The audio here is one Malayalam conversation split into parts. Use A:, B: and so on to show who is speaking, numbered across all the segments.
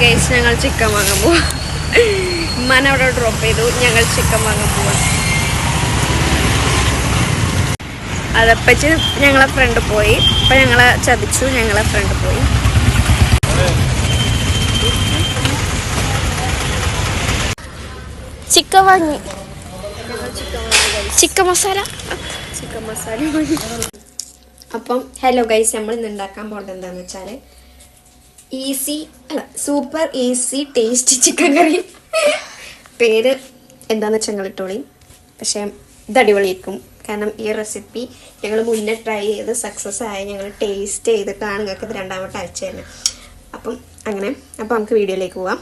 A: ഗൈസ് ഞങ്ങൾ ചിക്കൻ വാങ്ങാൻ പോവാ. ഉമ്മാൻ അവിടെ ഡ്രോപ്പ് ചെയ്തു. ഞങ്ങൾ ചിക്കൻ വാങ്ങാൻ പോവാ. അതപ്പച്ച് ഞങ്ങളെ ഫ്രണ്ട് പോയി. അപ്പൊ ഞങ്ങളെ ചതിച്ചു. ഞങ്ങളെ ഫ്രണ്ട് പോയി. ചിക്കൻ വാങ്ങി. ചിക്കൻ മസാല ചിക്കൻ മസാല അപ്പം ഹലോ ഗൈസ് നമ്മൾ ഇന്ന് ഉണ്ടാക്കാൻ പോകുന്നത് എന്താണെന്ന് വെച്ചാൽ ഈസി അല്ല super easy tasty chicken curry. പേര് എന്താണെന്ന് വെച്ചാൽ ഞങ്ങൾ ഇട്ടോളി. പക്ഷേ ഇത് അടിപൊളിയായിരിക്കും. കാരണം ഈ റെസിപ്പി ഞങ്ങൾ മുന്നേ ട്രൈ ചെയ്ത് സക്സസ് ആയി. ഞങ്ങൾ ടേസ്റ്റ് ചെയ്തിട്ടാണ് നിങ്ങൾക്ക് ഇത് രണ്ടാമത്തെ അയച്ചു അപ്പം അങ്ങനെ അപ്പം നമുക്ക് വീഡിയോയിലേക്ക് പോവാം.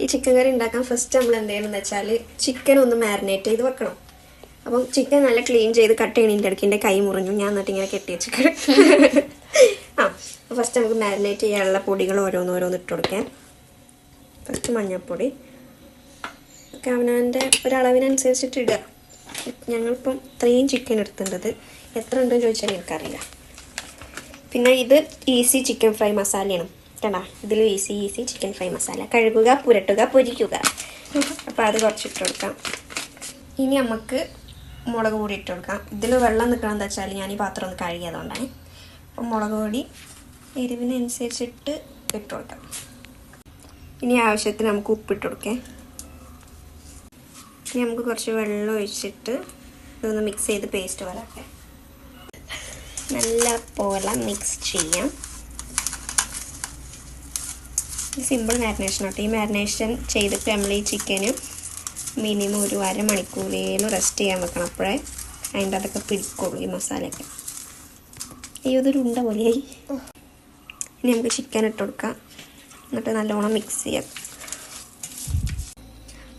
A: ഈ ചിക്കൻ കറി ഉണ്ടാക്കാൻ ഫസ്റ്റ് നമ്മൾ എന്ത് ചെയ്യണമെന്ന് വെച്ചാൽ ചിക്കൻ ഒന്ന് മാരിനേറ്റ് ചെയ്ത് വെക്കണം. അപ്പം ചിക്കൻ നല്ല ക്ലീൻ ചെയ്ത് കട്ട് ചെയ്യണതിന്റെ ഇടയ്ക്ക് എന്റെ കൈ മുറിഞ്ഞു. ഞാൻ എന്നിട്ട് ഇങ്ങനെ കെട്ടി ഫസ്റ്റ് നമുക്ക് മാരിനേറ്റ് ചെയ്യാനുള്ള പൊടികൾ ഓരോന്നോരോന്ന് ഓരോന്ന് ഇട്ട് കൊടുക്കാം. ഫസ്റ്റ് മഞ്ഞൾപ്പൊടി. ഒക്കെ അവനവന്റെ ഒരളവിനനുസരിച്ചിട്ട് ഇടുക. ഞങ്ങളിപ്പം ഇത്രയും ചിക്കൻ എടുത്തിട്ടുണ്ടത് എത്ര ഉണ്ടെന്ന് ചോദിച്ചാൽ എനിക്കറിയില്ല. പിന്നെ ഇത് ഈസി ചിക്കൻ ഫ്രൈ മസാലയാണ് കേട്ടാ ഇതിൽ easy easy chicken fry masala കഴുകുക പുരട്ടുക പൊരിക്കുക. അപ്പോൾ അത് കുറച്ച് ഇട്ട് കൊടുക്കാം. ഇനി നമുക്ക് മുളക് പൊടി ഇട്ട് കൊടുക്കാം. ഇതിൽ വെള്ളം നിൽക്കണം വെച്ചാൽ ഞാൻ ഈ പാത്രം ഒന്ന് കഴുകിയതുകൊണ്ടാണ്. അപ്പം മുളക് പൊടി എരിവിനനുസരിച്ചിട്ട് ഇട്ട് കൊടുക്കാം ഇനി ആവശ്യത്തിന് നമുക്ക് ഉപ്പിട്ട് കൊടുക്കാം. ഇനി നമുക്ക് കുറച്ച് വെള്ളം ഒഴിച്ചിട്ട് ഇതൊന്ന് മിക്സ് ചെയ്ത് പേസ്റ്റ് വരാട്ടെ നല്ല പോലെ മിക്സ് ചെയ്യാം. സിമ്പിൾ മാരിനേഷൻ ആട്ടോ. ഈ മാരിനേഷൻ ചെയ്തിട്ട് നമ്മൾ ഈ ചിക്കന് മിനിമം ഒരു അരമണിക്കൂറേലും റെസ്റ്റ് ചെയ്യാൻ വെക്കണം അപ്പോഴേ അതിന്റെ അതൊക്കെ പിടിക്കുള്ളൂ ഈ മസാലയൊക്കെ. അയ്യോ ഇതൊരു ഉണ്ട പോലെയായി. ഇനി നമുക്ക് ചിക്കൻ ഇട്ട് കൊടുക്കാം. എന്നിട്ട് നല്ലോണം മിക്സ് ചെയ്യാം.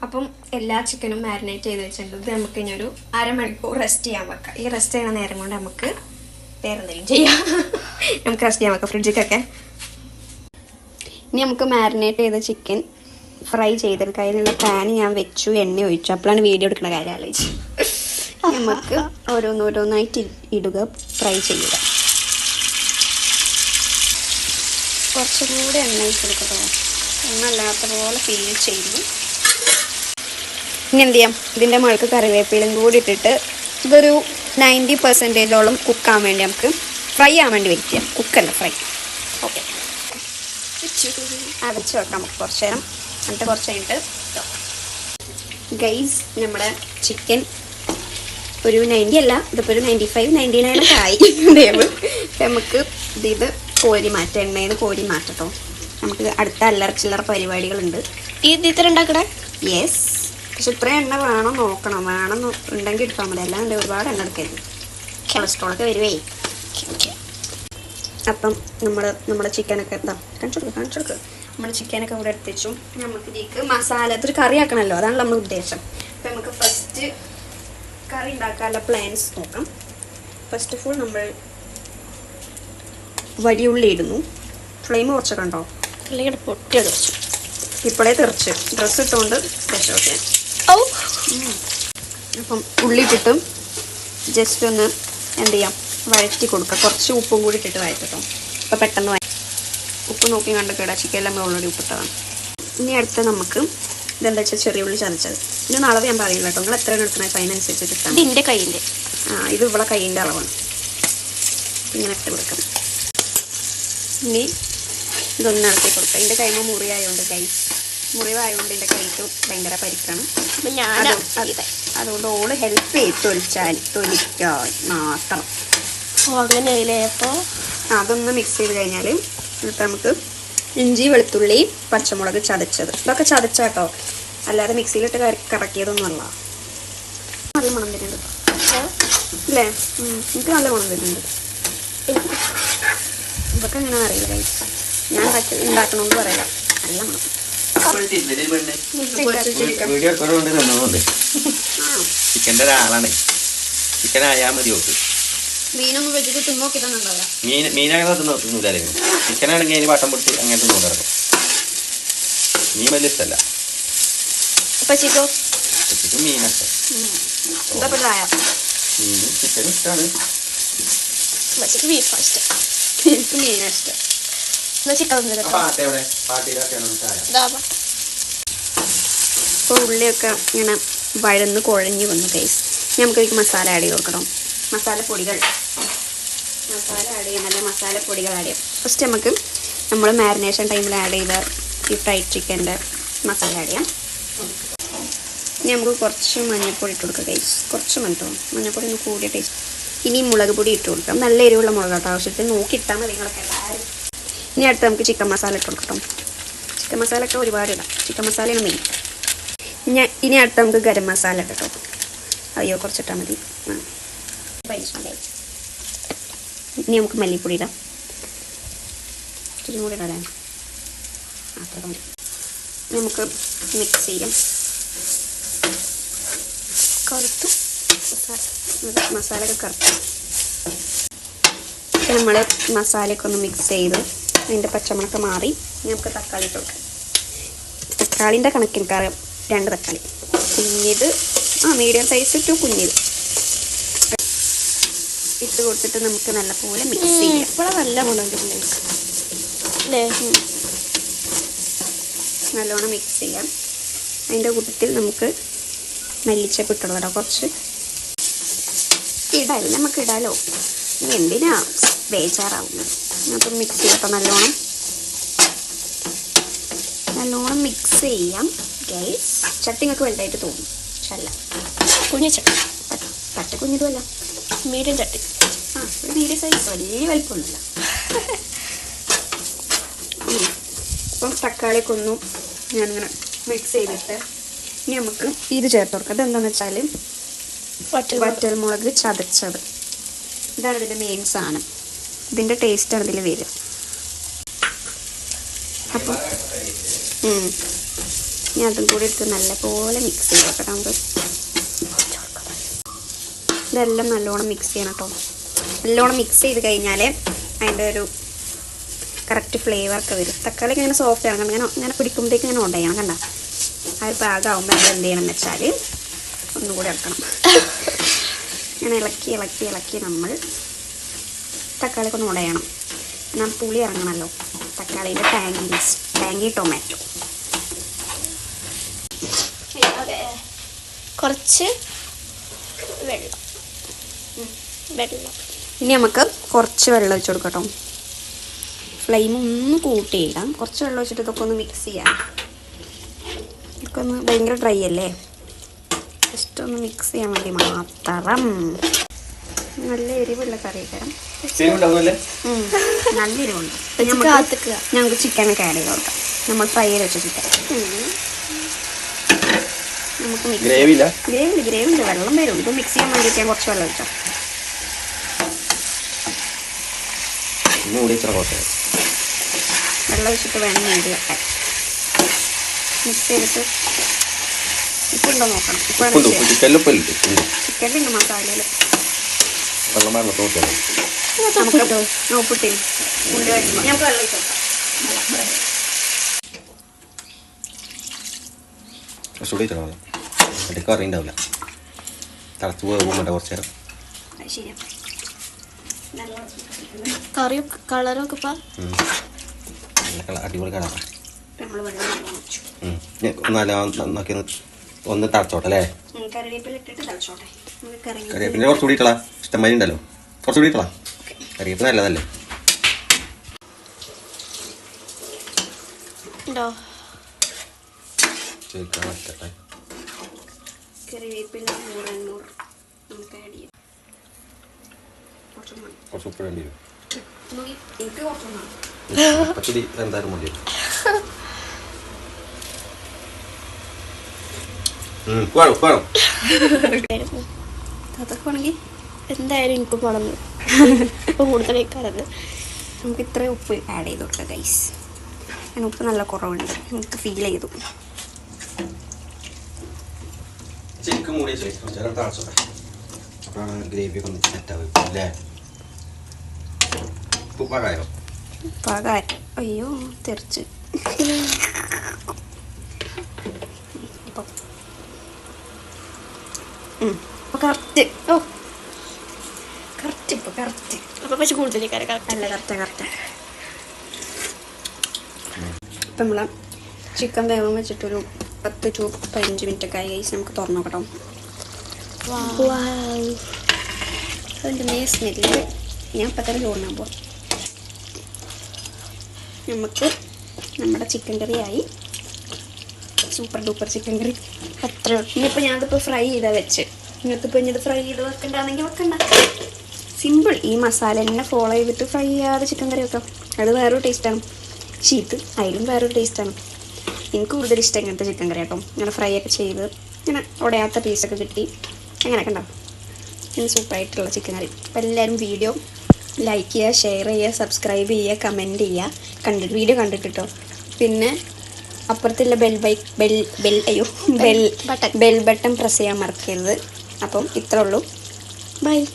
A: അപ്പം എല്ലാ ചിക്കനും മാരിനേറ്റ് ചെയ്ത് വെച്ചിട്ടുണ്ട്. നമുക്ക് ഇനി ഒരു അരമണിക്കൂർ റെസ്റ്റ് ചെയ്യാൻ വെക്കാം. ഈ റെസ്റ്റ് ചെയ്യുന്ന നേരം കൊണ്ട് നമുക്ക് വേറെ എന്തെങ്കിലും ചെയ്യാം. നമുക്ക് റെസ്റ്റ് ചെയ്യാൻ വെക്കാം ഫ്രിഡ്ജിക്കൊക്കെ ഇനി നമുക്ക് മാരിനേറ്റ് ചെയ്ത ചിക്കൻ ഫ്രൈ ചെയ്തെടുക്കാം. അതിനുള്ള പാൻ ഞാൻ വെച്ചു എണ്ണ ഒഴിച്ചു. അപ്പോഴാണ് വീഡിയോ എടുക്കുന്ന കാര്യം ആലോചിച്ചു നമുക്ക് ഓരോന്നോരോന്നായിട്ട് ഇടുക ഫ്രൈ ചെയ്യുക. കുറച്ചും കൂടി എണ്ണ ഒഴിച്ചെടുക്കട്ടോ എണ്ണ അല്ലാത്ത പോലെ ഫീൽ ചെയ്തു. ഇനി എന്ത് ചെയ്യാം? ഇതിന്റെ മുഴക്ക് കറിവേപ്പിലും കൂടി ഇട്ടിട്ട് ഇതൊരു നയന്റി പെർസെന്റേജോളം കുക്കാൻ വേണ്ടി നമുക്ക് ഫ്രൈ ആവാൻ വേണ്ടി വെക്കാം കുക്കല്ല ഫ്രൈ ഓക്കെ അരച്ച് വെക്കാം നമുക്ക് കുറച്ച് നേരം. എന്നിട്ട് കുറച്ച് കഴിഞ്ഞിട്ട് ഗൈസ് നമ്മുടെ ചിക്കൻ ഒരു നയന്റി അല്ല ഇതിപ്പോൾ ഒരു നയന്റി ഫൈവ് നയന്റി നയൻ ആയി. നമുക്ക് ഇത് കോരി മാറ്റാം എണ്ണയിൽ നിന്ന് കോരി മാറ്റട്ടോ. നമുക്ക് അടുത്ത അല്ലറ ചില്ലറ പരിപാടികളുണ്ട്.
B: ഈ ഇത്ര ഉണ്ടാക്കണേ?
A: യെസ് പക്ഷെ ഇത്രയും എണ്ണ വേണം നോക്കണം. വേണം ഉണ്ടെങ്കിൽ എടുത്താൽ മതി. അല്ലാണ്ട് ഒരുപാട് എണ്ണ എടുക്കരുത്. കൊളസ്ട്രോളൊക്കെ വരുവേ. അപ്പം നമ്മൾ നമ്മുടെ ചിക്കനൊക്കെ എന്താ കാണിച്ചെടുക്കുക കാണിച്ചെടുക്കുക നമ്മുടെ ചിക്കനൊക്കെ ഇവിടെ എടുത്തിച്ചു. നമുക്ക് ഇതിലേക്ക് മസാല ഇതൊരു കറി ആക്കണമല്ലോ അതാണ് നമ്മൾ ഉദ്ദേശം. അപ്പം നമുക്ക് ഫസ്റ്റ് കറി ഉണ്ടാക്കാനുള്ള പ്ലാൻസ് നോക്കാം. ഫസ്റ്റ് ഓഫ് ഓൾ നമ്മൾ വലിയുള്ളി ഇടുന്നു ഫ്ലെയിം കുറച്ചൊക്കെ കണ്ടോ?
B: അല്ലെങ്കിൽ പൊട്ടിയത് വെച്ചു
A: ഇപ്പോഴേ തെറിച്ച്. ഡ്രസ്സ് ഇട്ടുകൊണ്ട് രക്ഷപ്പെട്ടെ
B: ഔ.
A: അപ്പം ഉള്ളി കിട്ടും. ജസ്റ്റ് ഒന്ന് എന്ത് ചെയ്യാം? വഴറ്റി കൊടുക്കുക കുറച്ച് ഉപ്പും കൂടി ഇട്ടിട്ട് വഴറ്റട്ടോ. അപ്പോൾ പെട്ടെന്ന് ഉപ്പ് നോക്കി കണ്ട് കേടാ. ചിക്കൻ നമ്മൾ ഓൾറെഡി ഉപ്പിട്ടതാണ്. ഇനി അടുത്ത നമുക്ക് ഇതെന്താ വെച്ചാൽ ചെറിയ ഉള്ളി ചതച്ചത്. ഇതിന് അളവ് ഞാൻ പറയില്ല കേട്ടോ. നിങ്ങൾ എത്രയാണ് എടുക്കണേ? അതിനനുസരിച്ച് കിട്ടാം
B: എന്റെ കയ്യിന്റെ.
A: ആ ഇത് ഇവിടെ കൈയിന്റെ അളവാണ്. ഇങ്ങനെ ഇട്ട് കൊടുക്കാം. ഇനി ഇതൊന്ന് നടത്തി കൊടുക്കുക എന്റെ കൈമ മുറിയായതുകൊണ്ട് കൈ. മുറിവായതുകൊണ്ട് എന്റെ കൈക്ക് ഭയങ്കര പരിക്കാണ്.
B: അപ്പം ഞാൻ
A: അത് അത് അതുകൊണ്ട് ഓൾ ഹെൽപ്പ് ചെയ്ത് തൊലിച്ചാൽ തൊലിക്കാൻ മാത്രം.
B: ഓ അങ്ങനെയല്ലേ അപ്പോൾ
A: അതൊന്ന് മിക്സ് ചെയ്ത് കഴിഞ്ഞാൽ എന്നിട്ട് നമുക്ക് ഇഞ്ചി വെളുത്തുള്ളി പച്ചമുളക് ചതച്ചത്. ഇതൊക്കെ ചതച്ചാട്ടോ അല്ലാതെ മിക്സിയിലിട്ട് കറക്കിയതൊന്നും കറക്കിയതൊന്നുമല്ല. നല്ല മണം വരുന്നുണ്ട്. അല്ലേ? എനിക്ക് നല്ല മണം വരുന്നുണ്ട്. ഇതൊക്കെ എങ്ങനെയാണെന്ന് അറിയില്ല. ഞാൻ ഉണ്ടാക്കി ഉണ്ടാക്കണമെന്ന് പറയാം നല്ല
C: ചിക്കന്റെ ഒരാളാണ്. ചിക്കൻ ആയാൽ മതി ഓക്ക്.
A: മീനൊന്നും വെച്ചിട്ട് തിന്നോക്കി തന്നെ ഉണ്ടാവില്ല
C: മീൻ മീനങ്ങനെ തിന്ന് തിന്നൂലായിരുന്നു ചിക്കനാണെങ്കിൽ അതിന് വട്ടം പൊട്ടി അങ്ങനെ തിന്നു കിടക്കും മീൻ വലിയ ഇഷ്ടമല്ല
B: അപ്പം ചിക്കോ?
C: ചിക്കൻ മീനൊക്കെ
A: എന്താ പറയാ
C: മീനും ചിക്കനും ഇഷ്ടമാണ്
B: പച്ചക്ക് ബീഫ് ഫസ്റ്റ്
A: എനിക്ക് മീനാ ഇഷ്ടം
B: എന്നാ ചിക്കൻ
A: ഇപ്പോൾ ഉള്ളിയൊക്കെ ഇങ്ങനെ വഴന്ന് കുഴഞ്ഞു വന്നു ഗൈസ് ഇനി നമുക്ക് ഇതിലേക്ക് മസാല ആഡ് ചെയ്ത് കൊടുക്കണം മസാലപ്പൊടികൾ മസാല ആഡ് ചെയ്യാം നല്ല മസാലപ്പൊടികൾ ആഡ് ചെയ്യാം ഫസ്റ്റ് നമുക്ക് നമ്മൾ മാരിനേഷൻ ടൈമിൽ ആഡ് ചെയ്ത ഈ ഫ്രൈഡ് ചിക്കന്റെ മസാല ആഡ് ചെയ്യാം ഇനി നമുക്ക് കുറച്ച് മഞ്ഞൾപ്പൊടി ഇട്ട് കൊടുക്കാം ഗൈസ് കുറച്ച് മഞ്ഞൾ മഞ്ഞൾപ്പൊടി ഒന്ന് കൂടിയ ടേസ്റ്റ് ഇനി മുളക് പൊടി ഇട്ട് കൊടുക്കാം. നല്ല എരിവുള്ള മുളക് കേട്ടോ ആവശ്യത്തിന് നോക്കി ഇട്ടാൽ മതി നിങ്ങളൊക്കെ എല്ലാവരും ഇനി അടുത്ത് നമുക്ക് ചിക്കൻ മസാല ഇട്ട് കൊടുക്കാം ചിക്കൻ മസാല ഒക്കെ ഒരുപാട് ഇടാം. ചിക്കൻ മസാലയാണ് മെയിൻ ഞാൻ ഇനി അടുത്ത് നമുക്ക് ഗരം മസാല കേട്ടോ അയ്യോ കുറച്ചിട്ടാൽ മതി. ഇനി നമുക്ക് മല്ലിപ്പൊടി ഇടാം. ഇച്ചിരി കൂടി ഇടാം നമുക്ക് മിക്സ് ചെയ്യാം. കറുത്തു. മസാലയൊക്കെ കറക്റ്റ് നമ്മൾ മസാലയൊക്കെ ഒന്ന് മിക്സ് ചെയ്ത്. അതിന്റെ പച്ചമുളക്ക് മാറി നമുക്ക് തക്കാളി ഇട്ട് കൊടുക്കാം. തക്കാളിന്റെ കണക്ക് എനിക്കറിയാം. രണ്ട് തക്കാളി. കുഞ്ഞിത് ആ മീഡിയം സൈസ് ടു കുഞ്ഞിത്. ഇട്ട് കൊടുത്തിട്ട് നമുക്ക് നല്ലപോലെ മിക്സ് ചെയ്യാം.
B: ഇപ്പോഴാണ് നല്ല മുളക് അല്ലേ?
A: നല്ലോണം മിക്സ് ചെയ്യാം. അതിന്റെ കൂട്ടത്തിൽ നമുക്ക് മല്ലിച്ചപ്പ് ഇട്ടുള്ളൂ കുറച്ച് ഇടാലോ നമുക്ക് ഇടാലോ? എന്തിനാ ബേജാറാവുന്നത്? നമുക്ക് മിക്സ് ചെയ്യട്ടോ നല്ലോണം. നല്ലോണം മിക്സ് ചെയ്യാം ഗൈസ് ചട്ടിങ്ങൾക്ക് വലുതായിട്ട് തോന്നും. ചല്ല
B: കുഞ്ഞ ചട്ടി
A: പട്ട പറ്റ കുഞ്ഞിതുമല്ല.
B: മീഡിയം ചട്ടി
A: ആ ഒരു മീഡിയം സൈസ് വലിയ വലിപ്പമൊന്നുമില്ല. അപ്പം തക്കാളി ഒന്നും ഞാനിങ്ങനെ മിക്സ് ചെയ്തിട്ട്. ഇനി നമുക്ക് ഇത് ചേർത്ത് കൊടുക്കാം. അതെന്താണെന്ന് വെച്ചാൽ വറ്റൽമുളക് ചതച്ചത്. ഇതാണ് ഇതിന്റെ മെയിൻ സാധനം. ഇതിന്റെ ടേസ്റ്റാണ് ഇതിൽ വരിക. അപ്പോൾ ഞാൻ അതും കൂടി എടുത്ത് നല്ലപോലെ മിക്സ് ചെയ്യാം കേട്ടോ. നമുക്ക് ഇതെല്ലാം നല്ലോണം മിക്സ് ചെയ്യണം കേട്ടോ. നല്ലോണം മിക്സ് ചെയ്ത് കഴിഞ്ഞാൽ അതിന്റെ ഒരു കറക്റ്റ് ഫ്ലേവർ ഒക്കെ വരും. തക്കാളി ഇങ്ങനെ സോഫ്റ്റ് ആണ്. ഇങ്ങനെ ഇങ്ങനെ പിടിക്കുമ്പോഴേക്കും ഇങ്ങനെ ഉടയണം കണ്ട. ആ ഒരു പാകമാകുമ്പോൾ നമ്മൾ എന്ത് ചെയ്യണം എന്ന് വെച്ചാൽ ഒന്നുകൂടി ഇറക്കണം. ഇങ്ങനെ ഇളക്കി ഇളക്കി ഇളക്കി നമ്മൾ തക്കാളിക്ക് ഒന്ന് ഉടയണം. എന്നാൽ പുളി ഇറങ്ങണമല്ലോ തക്കാളിയുടെ ടാങ്കി ടാങ്കി ടൊമാറ്റോ
B: കുറച്ച് വെള്ളം. വെള്ളം.
A: ഇനി നമുക്ക് കുറച്ച് വെള്ളം ഒഴിച്ച് കൊടുക്കട്ടോ ഫ്ലെയിം ഒന്ന് കൂട്ടിയില്ല കുറച്ച് വെള്ളം ഒഴിച്ചിട്ട് ഇതൊക്കെ ഒന്ന് മിക്സ് ചെയ്യാം. ഇതൊക്കെ ഒന്ന് ഭയങ്കര ഡ്രൈ അല്ലേ? ജസ്റ്റ് ഒന്ന് മിക്സ് ചെയ്യാൻ വേണ്ടി മാത്രം. നല്ല എരിവുള്ള കറിയൊക്കെ.
C: തരാം
A: നല്ല എരിവുണ്ട്. ഞങ്ങൾക്ക് ചിക്കനൊക്കെ ആഡ് ചെയ്ത് കൊടുക്കാം. നമ്മൾ ഫ്രൈ ചെയ്ത് വെച്ച ചിക്കൻ നമുക്ക്
C: ഗ്രേവി ഇല്ല
A: ഗ്രേവി ഉണ്ട് വെള്ളം വരും. ഇപ്പം മിക്സ് ചെയ്യാൻ വേണ്ടിയിട്ട് ഞാൻ കുറച്ച് വെള്ളം
C: വെച്ചോ
A: വെള്ളം ഒഴിച്ചിട്ട് വേണം നീര് വെക്കാൻ മിക്സ് ചെയ്തിട്ട് ഉപ്പുണ്ടോ നോക്കണം. ഉപ്പ്
C: ഉപ്പുണ്ട് ഉപ്പില്ല ഉണ്ട്
A: മസാലയിൽ
C: വെള്ളം. വേണം നോക്കിയാൽ
A: നമുക്ക് വഴറ്റുമ്പോൾ ഞങ്ങൾക്ക് വെള്ളം
C: കുറച്ചുകൂടി ഇത്ര മതി എന്നിട്ട് കറി ഉണ്ടാവില്ല. തിളച്ച് പോകുമ്പോൾ കുറച്ച് നേരം.
B: കറിയും കളറൊക്കെ ഇപ്പം?
C: നല്ല കളർ അടിപൊളി കളറാണ് നല്ല നന്നാക്കി ഒന്ന് ഒന്ന് തളച്ചോട്ടെ അല്ലേ?
A: ഉം, കറിവേപ്പില ഇട്ടിട്ട് തളിച്ചോട്ടെ. നമുക്ക് കറിവേപ്പില
C: കറിവേപ്പിന്റെ കുറച്ചുകൂടി ഇട്ടളാ. ഇഷ്ടമായി ഉണ്ടല്ലോ. കുറച്ചുകൂടി ഇട്ടളാ. കറിവേപ്പ് നല്ലതല്ലേ?
A: കുറച്ച്.
C: കുറച്ച് ഉപ്പ് വേണ്ടി വരും.
A: കുറച്ച്.
C: എന്തായാലും മതി. വേണം വേണം.
A: അതൊക്കെ വേണമെങ്കിൽ
B: എന്തായാലും എനിക്ക് പോകണം ഇപ്പം കൂടുതലേക്കാരത്
A: നമുക്ക് ഇത്രയും ഉപ്പ് ആഡ് ചെയ്ത് കൊടുക്കാം ഗൈസ് ഞാൻ ഉപ്പ് നല്ല കുറവുണ്ട്. നമുക്ക് ഫീൽ ചെയ്തു.
C: ശരിക്കും മൂടി ചേട്ടൻ തളച്ചോട്ടെ. അപ്പോഴാണ് ഗ്രേവി ഒക്കെ ഒന്ന് സെറ്റാവും അല്ലേ? ഉപ്പാകായോ
A: പാകാൻ. അയ്യോ തെറിച്ച് അപ്പം കറക്റ്റ്. ഓ. കറക്റ്റ് ഇപ്പോൾ കറക്റ്റ്.
B: അപ്പം പക്ഷെ കൂടുതലേക്കാരെ കറക്റ്റ്.
A: അല്ല കറക്റ്റ് കറക്റ്റ്. ഇപ്പം നമ്മൾ ചിക്കൻ വേഗം വെച്ചിട്ടൊരു പത്ത് ടു പതിനഞ്ച് മിനിറ്റ് ഒക്കെ ആയി നമുക്ക് തുറന്നു നോക്കട്ടോ. അതിന്റെ മേ സ്മെല്ല്? ഞാൻ ഇപ്പം തന്നെ ചോറിനാൻ പോവാം. നമുക്ക് നമ്മുടെ ചിക്കൻ കറി ആയി. Super duper chicken curry. അത്ര ഇനിയിപ്പോൾ ഞാനിപ്പോൾ ഫ്രൈ ചെയ്താൽ വെച്ച്. നിങ്ങൾക്കിപ്പോൾ ഇനി ഇത് ഫ്രൈ ചെയ്ത് വെക്കണ്ടാണെങ്കിൽ വെക്കണ്ട. സിമ്പിൾ ഈ മസാല തന്നെ ഫോളോ ചെയ്തിട്ട് ഫ്രൈ ചെയ്യാതെ ചിക്കൻ കറി വെക്കാം. അത് വേറൊരു ടേസ്റ്റാണ് ചീത്ത് അതിലും വേറൊരു ടേസ്റ്റാണ് എനിക്ക് കൂടുതൽ ഇഷ്ടം ഇങ്ങനത്തെ ചിക്കൻ കറി കേട്ടോ ഇങ്ങനെ ഫ്രൈ ഒക്കെ ചെയ്ത് ഇങ്ങനെ ഉടയാത്ത പീസൊക്കെ കിട്ടി. അങ്ങനെയൊക്കെ ഉണ്ടാവും. ഇങ്ങനെ സൂപ്പറായിട്ടുള്ള ചിക്കൻ കറി അപ്പോൾ എല്ലാവരും വീഡിയോ ലൈക്ക് ചെയ്യുക ഷെയർ ചെയ്യുക സബ്സ്ക്രൈബ് ചെയ്യുക കമന്റ് ചെയ്യുക. കണ്ടിട്ട് വീഡിയോ കണ്ടിട്ടോ പിന്നെ അപ്പുറത്തുള്ള ബെൽ ബൈ ബെൽ ബെൽ അയ്യോ bell
B: button.
A: Bell button press ചെയ്യാൻ മറക്കരുത്. അപ്പം ഇത്രേ ഉള്ളൂ. ബൈ.